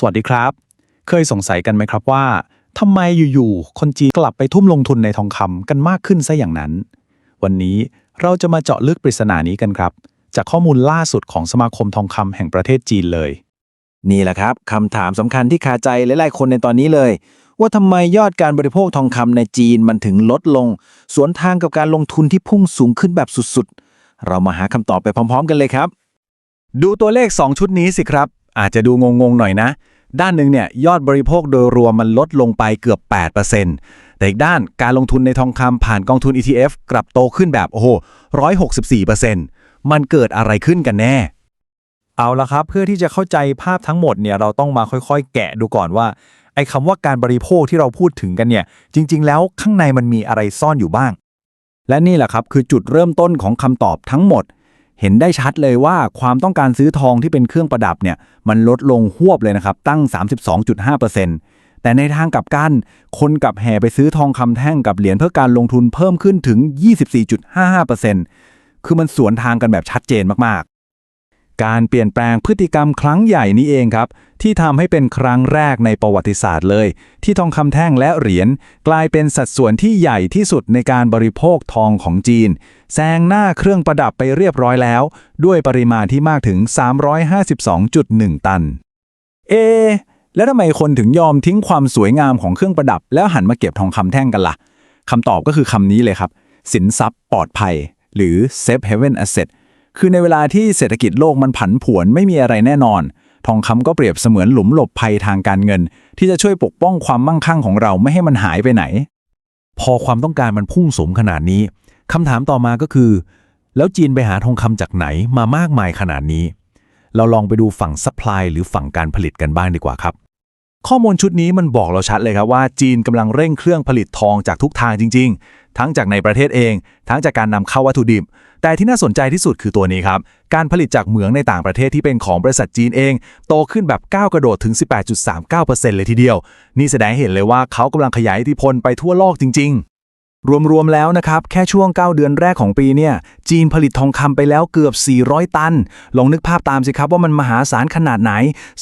สวัสดีครับ เคยสงสัยกันไหมครับว่าทำไมอยู่ๆ คนจีนกลับไปทุ่มลงทุนในทองคำกันมากขึ้นซะอย่างนั้น วันนี้เราจะมาเจาะลึกปริศนานี้กันครับ จากข้อมูลล่าสุดของสมาคมทองคำแห่งประเทศจีนเลย นี่แหละครับคำถามสำคัญที่คาใจหลายๆ คนในตอนนี้เลย ว่าทำไมยอดการบริโภคทองคำในจีนมันถึงลดลง สวนทางกับการลงทุนที่พุ่งสูงขึ้นแบบสุดๆ เรามาหาคำตอบไปพร้อม ๆ กันเลยครับ ดูตัวเลข 2 ชุดนี้สิครับ อาจจะดูงงๆหน่อยนะ ด้านหนึ่งเนี่ยยอดบริโภคโดยรวมมันลดลงไปเกือบ 8%แต่อีกด้านการลงทุนในทองคำผ่านกองทุน ETF กลับโตขึ้นแบบโอ้โห164%มันเกิดอะไรขึ้นกันแน่ เอาละครับ เพื่อที่จะเข้าใจภาพทั้งหมดเนี่ยเราต้องมาค่อยๆ แกะดูก่อนว่าไอ้คำว่าการบริโภคที่เราพูดถึงกันเนี่ย จริง ๆ แล้วข้างในมันมีอะไรซ่อนอยู่บ้าง และนี่แหละครับคือจุดเริ่มต้นของคำตอบทั้งหมด เห็นได้ชัดเลยว่าความต้องการซื้อทองที่เป็นเครื่องประดับเนี่ยมันลดลงหวบเลยนะครับ ตั้ง 32.5%แต่ในทางกลับกันคนกลับแห่ไปซื้อทองคำแท่งกับเหรียญเพื่อการลงทุนเพิ่มขึ้นถึง 24.55%คือมันสวนทางกันแบบชัดเจนมากๆ การเปลี่ยนแปลงพฤติกรรมครั้งใหญ่นี้เองครับ ที่ทำให้เป็นครั้งแรกในประวัติศาสตร์เลย ที่ทองคำแท่งและเหรียญกลายเป็นสัดส่วนที่ใหญ่ที่สุดในการบริโภคทองของจีน แซงหน้าเครื่องประดับไปเรียบร้อยแล้ว ด้วยปริมาณที่มากถึง 352.1 ตัน เอ แล้วทำไมคนถึงยอมทิ้งความสวยงามของเครื่องประดับ แล้วหันมาเก็บทองคำแท่งกันล่ะคำตอบก็คือคำนี้เลยครับ สินทรัพย์ปลอดภัย หรือ safe haven asset คือในเวลาที่เศรษฐกิจโลกมันผันผวนไม่มีอะไรแน่นอน ทองคำก็เปรียบเสมือนหลุมหลบภัยทางการเงิน ที่จะช่วยปกป้องความมั่งคั่งของเราไม่ให้มันหายไปไหน พอความต้องการมันพุ่งสูงขนาดนี้คำถามต่อมาก็คือ แล้วจีนไปหาทองคำจากไหนมามากมายขนาดนี้ เราลองไปดูฝั่งซัพพลายหรือฝั่งการผลิตกันบ้างดีกว่าครับ ข้อมูลชุดนี้มันบอกเราชัดเลยครับว่าจีนกำลังเร่งเครื่องผลิตทองจากทุกทางจริง ทั้งจากในประเทศเอง ทั้งจากการนำเข้าวัตถุดิบ แต่ที่น่าสนใจที่สุดคือตัวนี้ครับ การผลิตจากเหมืองในต่างประเทศที่เป็นของบริษัทจีนเอง โตขึ้นแบบก้าวกระโดดถึง 18.39%เลยทีเดียว นี่แสดงเห็นเลยว่าเขากำลังขยายอิทธิพลไปทั่วโลกจริง ๆรวม ๆ แล้วนะครับ แค่ช่วง 9 เดือนแรกของปีเนี่ย จีนผลิตทองคำไปแล้วเกือบ 400 ตัน ลองนึกภาพตามสิครับว่ามันมหาศาลขนาดไหน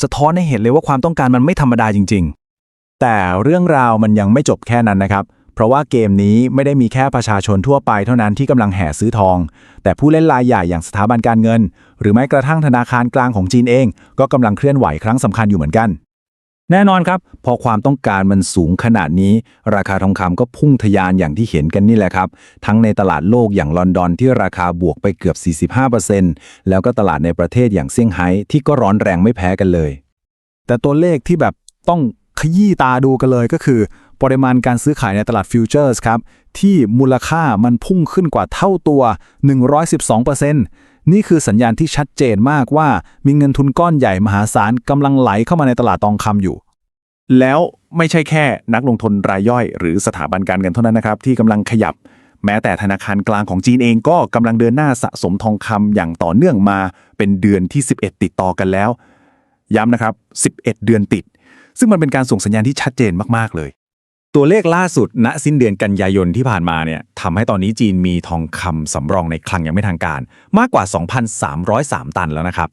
สะท้อนให้เห็นเลยว่าความต้องการมันไม่ธรรมดาจริง ๆ แต่เรื่องราวมันยังไม่จบแค่นั้นนะครับ เพราะว่าเกมนี้ไม่ได้มีแค่ประชาชนทั่วไปเท่านั้นที่กำลังแห่ซื้อทอง แต่ผู้เล่นรายใหญ่อย่างสถาบันการเงิน หรือแม้กระทั่งธนาคารกลางของจีนเอง ก็กำลังเคลื่อนไหวครั้งสำคัญอยู่เหมือนกัน แน่นอนครับ พอความต้องการมันสูงขนาดนี้ ราคาทองคำก็พุ่งทะยานอย่างที่เห็นกันนี่แหละครับ ทั้งในตลาดโลกอย่างลอนดอนที่ราคาบวกไปเกือบ 45%แล้วก็ตลาดในประเทศอย่างเซี่ยงไฮ้ที่ก็ร้อนแรงไม่แพ้กันเลย แต่ตัวเลขที่แบบต้องขยี้ตาดูกันเลยก็คือ ปริมาณการซื้อขายในตลาดฟิวเจอร์สครับ ที่มูลค่ามันพุ่งขึ้นกว่าเท่าตัว 112%นี่คือสัญญาณที่ชัดเจนมากว่ามีเงินทุนก้อนใหญ่มหาศาลกำลังไหลเข้ามาในตลาดทองคำอยู่ แล้วไม่ใช่แค่นักลงทุนรายย่อย หรือสถาบันการเงินเท่านั้นนะครับ ที่กำลังขยับ แม้แต่ธนาคารกลางของจีนเองก็กำลังเดินหน้าสะสมทองคำอย่างต่อเนื่องมาเป็นเดือนที่ 11 ติดต่อกันแล้ว ย้ำนะครับ 11 เดือนติด ซึ่งมันเป็นการส่งสัญญาณที่ชัดเจนมากๆเลย ตัวเลขล่าสุดณสิ้นเดือนกันยายนที่ผ่านมาเนี่ยทำให้ตอนนี้จีนมีทองคำสำรองในคลังยังไม่ทางการ มากกว่า 2,303 ตันแล้วนะครับ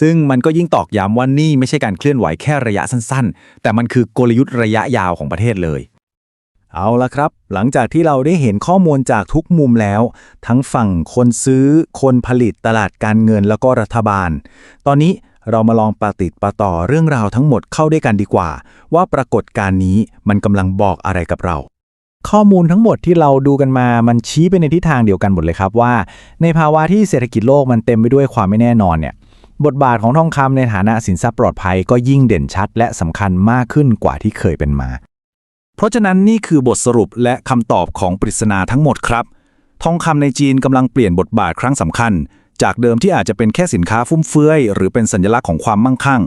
ซึ่งมันก็ยิ่งตอกย้ำว่านี่ไม่ใช่การเคลื่อนไหวแค่ระยะสั้นๆ แต่มันคือกลยุทธ์ระยะยาวของประเทศเลย เอาละครับ หลังจากที่เราได้เห็นข้อมูลจากทุกมุมแล้ว ทั้งฝั่งคนซื้อ คนผลิตตลาดการเงินแล้วก็รัฐบาล ตอนนี้ เรามาลองปะติดปะต่อเรื่องราวทั้งหมดเข้าด้วยกันดีกว่า ว่าปรากฏการณ์นี้มันกำลังบอกอะไรกับเรา ข้อมูลทั้งหมดที่เราดูกันมามันชี้ไปในทิศทางเดียวกันหมดเลยครับว่า ในภาวะที่เศรษฐกิจโลกมันเต็มไปด้วยความไม่แน่นอนเนี่ยบทบาทของทองคำในฐานะสินทรัพย์ปลอดภัยก็ยิ่งเด่นชัด และสำคัญมากขึ้นกว่าที่เคยเป็นมา เพราะฉะนั้นนี่คือบทสรุปและคำตอบของปริศนาทั้งหมดครับ ทองคำในจีนกำลังเปลี่ยนบทบาทครั้งสำคัญ จากเดิมที่อาจจะเป็นแค่สินค้าฟุ่มเฟือย หรือเป็นสัญลักษณ์ของความมั่งคั่ง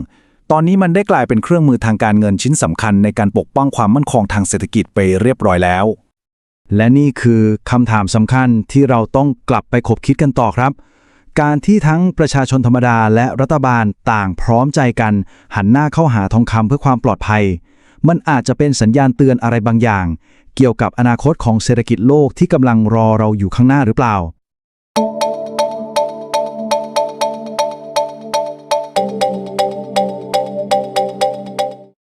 ตอนนี้มันได้กลายเป็นเครื่องมือทางการเงินชิ้นสำคัญในการปกป้องความมั่นคงทางเศรษฐกิจไปเรียบร้อยแล้ว และนี่คือคำถามสำคัญที่เราต้องกลับไปคบคิดกันต่อครับ การที่ทั้งประชาชนธรรมดาและรัฐบาลต่างพร้อมใจกัน หันหน้าเข้าหาทองคำเพื่อความปลอดภัย มันอาจจะเป็นสัญญาณเตือนอะไรบางอย่าง เกี่ยวกับอนาคตของเศรษฐกิจโลกที่กำลังรอเราอยู่ข้างหน้าหรือเปล่า